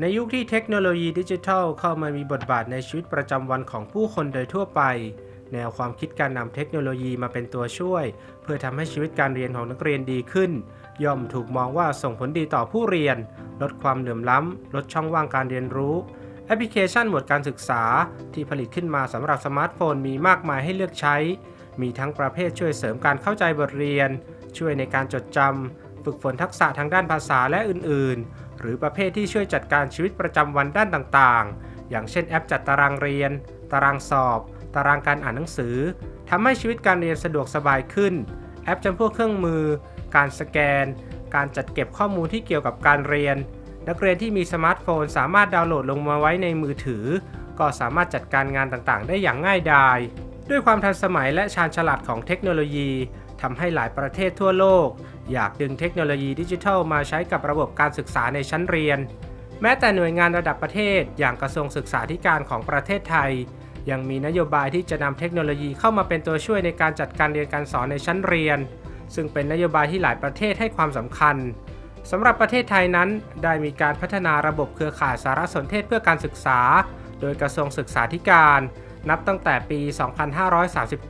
ในยุคที่เทคโนโลยีดิจิทัลเข้ามามีบทบาทในชีวิตประจำวันของผู้คนโดยทั่วไป แนวความคิดการนำเทคโนโลยีมาเป็นตัวช่วย เพื่อทำให้ชีวิตการเรียนของนักเรียนดีขึ้น ย่อมถูกมองว่าส่งผลดีต่อผู้เรียน ลดความเหลื่อมล้ำ ลดช่องว่างการเรียนรู้ แอปพลิเคชันหมวดการศึกษา ที่ผลิตขึ้นมาสำหรับสมาร์ทโฟนมีมากมายให้เลือกใช้ มีทั้งประเภทช่วยเสริมการเข้าใจบทเรียน ช่วยในการจดจำ ฝึกฝนทักษะทางด้านภาษาและอื่น ๆ หรือประเภทที่ช่วยจัดการชีวิตประจำวันด้านต่าง ๆ อย่างเช่นแอปจัดตารางเรียน ตารางสอบ ตารางการอ่านหนังสือทำให้ชีวิตการเรียนสะดวกสบายขึ้น แอปจำพวกเครื่องมือ การสแกน การจัดเก็บข้อมูลที่เกี่ยวกับการเรียน นักเรียนที่มีสมาร์ทโฟนสามารถดาวน์โหลดลงมาไว้ในมือถือ ก็สามารถจัดการงานต่าง ๆ ได้อย่างง่ายดายด้วยความทันสมัยและชาญฉลาดของเทคโนโลยี ทำให้หลายประเทศทั่วโลก อยากดึงเทคโนโลยีดิจิทัลมาใช้กับระบบการศึกษาในชั้นเรียน แม้แต่หน่วยงานระดับประเทศ อย่างกระทรวงศึกษาธิการของประเทศไทย ยังมีนโยบายที่จะนำเทคโนโลยีเข้ามาเป็นตัวช่วยในการจัดการเรียนการสอนในชั้นเรียน ซึ่งเป็นนโยบายที่หลายประเทศให้ความสำคัญสำหรับประเทศไทยนั้น ได้มีการพัฒนาระบบเครือข่ายสารสนเทศเพื่อการศึกษา โดยกระทรวงศึกษาธิการ นับตั้งแต่ปี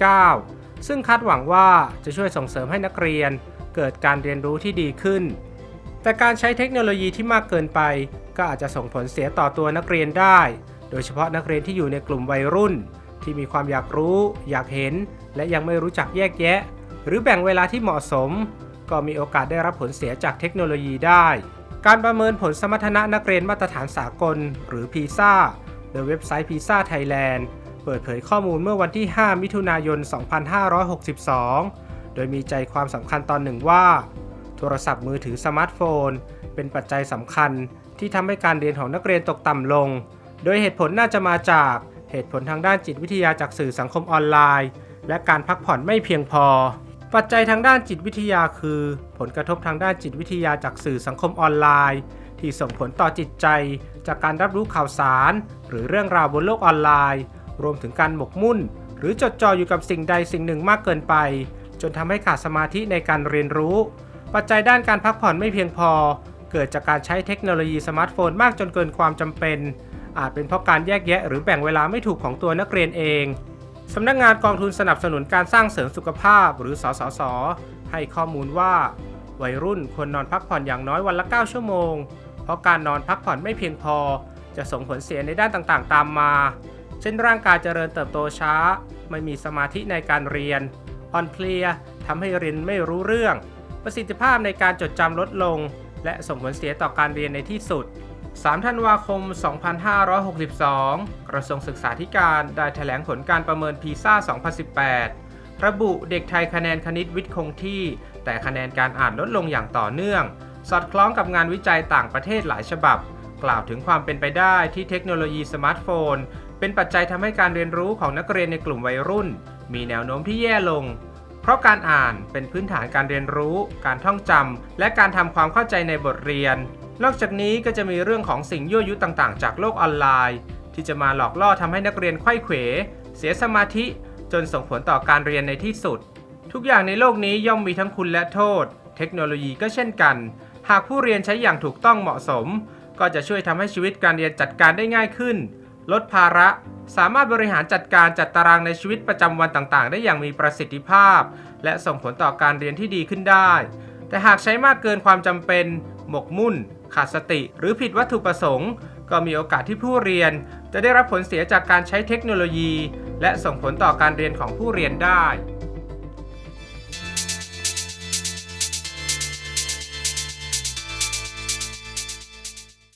2539 ซึ่งคาดหวังว่าจะช่วยส่งเสริมให้นักเรียน เกิดการเรียนรู้ที่ดีขึ้น แต่การใช้เทคโนโลยีที่มากเกินไป ก็อาจจะส่งผลเสียต่อตัวนักเรียนได้ โดยเฉพาะนักเรียนที่อยู่ในกลุ่มวัยรุ่น ที่มีความอยากรู้ อยากเห็น และยังไม่รู้จักแยกแยะ หรือแบ่งเวลาที่เหมาะสม ก็มีโอกาสได้รับผลเสียจากเทคโนโลยีได้ การประเมินผลสมรรถนะนักเรียนมาตรฐานสากล หรือ PISA โดยเว็บไซต์ PISA Thailand เปิดเผยข้อมูลเมื่อวันที่ 5 มิถุนายน 2562 โดยมีใจความสำคัญตอนหนึ่งว่า โทรศัพท์มือถือสมาร์ทโฟน เป็นปัจจัยสำคัญที่ทำให้การเรียนของนักเรียนตกต่ำลง โดยเหตุผลน่าจะมาจากเหตุผลทางด้านจิตวิทยาจากสื่อสังคมออนไลน์ และการพักผ่อนไม่เพียงพอ ปัจจัยทางด้านจิตวิทยาคือ ผลกระทบทางด้านจิตวิทยาจากสื่อสังคมออนไลน์ ที่ส่งผลต่อจิตใจ จากการรับรู้ข่าวสาร หรือเรื่องราวบนโลกออนไลน์ รวมถึงการหมกมุ่น หรือจดจ่ออยู่กับสิ่งใดสิ่งหนึ่งมากเกินไป จนทำให้ขาดสมาธิในการเรียนรู้ ปัจจัยด้านการพักผ่อนไม่เพียงพอ เกิดจากการใช้เทคโนโลยีสมาร์ทโฟนมากจนเกินความจำเป็น อาจเป็นเพราะการแยกแยะหรือแบ่งเวลาไม่ถูกของตัวนักเรียนเองสำนักงานกองทุนสนับสนุนการสร้างเสริมสุขภาพ หรือสสส ให้ข้อมูลว่า วัยรุ่นควรนอนพักผ่อนอย่างน้อยวันละ 9 ชั่วโมง เพราะการนอนพักผ่อนไม่เพียงพอ จะส่งผลเสียในด้านต่างๆ ตามมา ช่นร่างกายเจริญเติบโตช้า ไม่มีสมาธิในการเรียน อ่อนเพลียทำให้เรียนไม่รู้เรื่อง ประสิทธิภาพในการจดจำลดลง และส่งผลเสียต่อการเรียนในที่สุด 3 ธันวาคม 2562 กระทรวงศึกษาธิการได้แถลงผลการประเมินพีซ่า 2018 ระบุเด็กไทยคะแนนคณิตวิทย์คงที่ แต่คะแนนการอ่านลดลงอย่างต่อเนื่อง สอดคล้องกับงานวิจัยต่างประเทศหลายฉบับ กล่าวถึงความเป็นไปได้ที่เทคโนโลยีสมาร์ทโฟน เป็นปัจจัยทำให้การเรียนรู้ของนักเรียนในกลุ่มวัยรุ่น มีแนวโน้มที่แย่ลง เพราะการอ่านเป็นพื้นฐานการเรียนรู้ การท่องจำและการทำความเข้าใจในบทเรียน นอกจากนี้ก็จะมีเรื่องของสิ่งยั่วยุต่างๆ จากโลกออนไลน์ ที่จะมาหลอกล่อทำให้นักเรียนไขว้เขว เสียสมาธิ จนส่งผลต่อการเรียนในที่สุด ทุกอย่างในโลกนี้ย่อมมีทั้งคุณและโทษ เทคโนโลยีก็เช่นกัน หากผู้เรียนใช้อย่างถูกต้องเหมาะสม ก็จะช่วยทำให้ชีวิตการเรียนจัดการได้ง่ายขึ้น ลดภาระ สามารถบริหารจัดการจัดตารางในชีวิตประจำวันต่างๆ ได้อย่างมีประสิทธิภาพ และส่งผลต่อการเรียนที่ดีขึ้นได้ แต่หากใช้มากเกินความจำเป็น หมกมุ่น ขาดสติ หรือผิดวัตถุประสงค์ ก็มีโอกาสที่ผู้เรียน จะได้รับผลเสียจากการใช้เทคโนโลยี และส่งผลต่อการเรียนของผู้เรียนได้